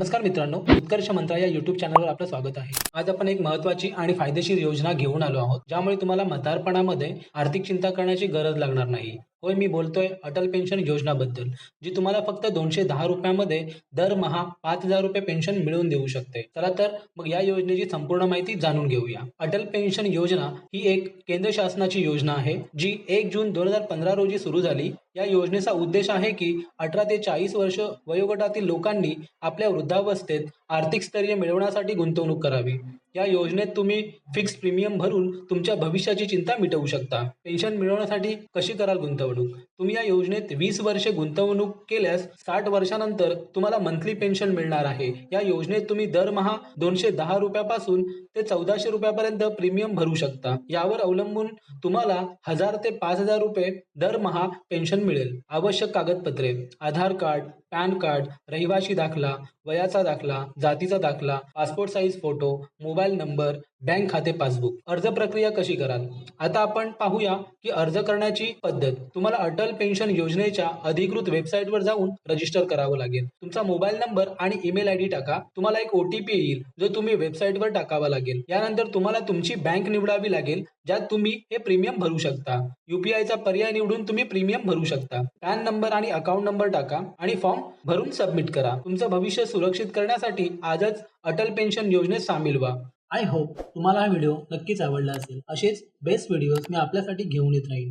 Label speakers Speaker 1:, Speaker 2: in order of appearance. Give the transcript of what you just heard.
Speaker 1: नमस्कार मित्रांनो उत्कर्ष मंत्रा या युट्यूब चॅनलवर आपलं स्वागत आहे. आज आपण एक महत्त्वाची आणि फायदेशीर योजना घेऊन आलो आहोत ज्यामुळे तुम्हाला म्हातारपणामध्ये आर्थिक चिंता करण्याची गरज लागणार नाही. होय मी बोलतोय अटल पेन्शन योजनाबद्दल जी तुम्हाला फक्त दोनशे दहा रुपयामध्ये दरमहा पाच हजार रुपये पेन्शन मिळवून देऊ शकते. चला तर मग या योजनेची संपूर्ण माहिती जाणून घेऊया. अटल पेन्शन योजना ही एक केंद्र शासनाची योजना आहे जी एक जून दोन हजार पंधरा रोजी सुरू झाली. या योजनेचा उद्देश आहे की अठरा ते चाळीस वर्ष वयोगटातील लोकांनी आपल्या वृद्धावस्थेत आर्थिक स्थैर्य मिळवण्यासाठी गुंतवणूक करावी. या योजनेत तुम्ही फिक्स प्रीमियम भरून तुमच्या भविष्याची चिंता मिटवू शकता. पेन्शन मिळवण्यासाठी कशी कराल गुंतवणूक? तुम्ही या योजनेत वीस वर्षे गुंतवणूक केल्यास साठ वर्षानंतर तुम्हाला मंथली पेन्शन मिळणार आहे. या योजनेत तुम्ही दरमहा दोनशे दहा रुपयापासून ते चौदाशे रुपयापर्यंत प्रीमियम भरू शकता. यावर अवलंबून तुम्हाला हजार ते पाच हजार रुपये दरमहा पेन्शन मिळेल. आवश्यक कागदपत्रे आधार कार्ड पॅन कार्ड रहिवाशी दाखला वयाचा दाखला जातीचा दाखला passport size photo mobile number bank खाते पासबुक अर्ज प्रक्रिया कशी कराल? आता आपण पाहूया की अर्ज करण्याची पद्धत. तुम्हाला अटल पेन्शन योजनेच्या अधिकृत वेबसाईटवर जाऊन रजिस्टर करावं लागेल. तुमचा मोबाईल नंबर आणि ईमेल आय डी टाका. तुम्हाला एक ओ टी पी येईल जो तुम्ही वेबसाईटवर टाकावा लागेल. यानंतर तुम्हाला तुमची बँक निवडावी लागेल ज्यात तुम्ही हे प्रीमियम भरू शकता. युपीआयचा पर्याय निवडून तुम्ही प्रीमियम भरू शकता. पॅन नंबर आणि अकाउंट नंबर टाका आणि फॉर्म भरून सबमिट करा. तुमचं भविष्य सुरक्षित करण्यासाठी आजच अटल पेन्शन योजनेत सामील व्हा. आय होप तुम्हाला हा व्हिडिओ नक्कीच आवडला असेल. असेच बेस्ट व्हिडिओज मी आपल्यासाठी घेऊन येत राहीन.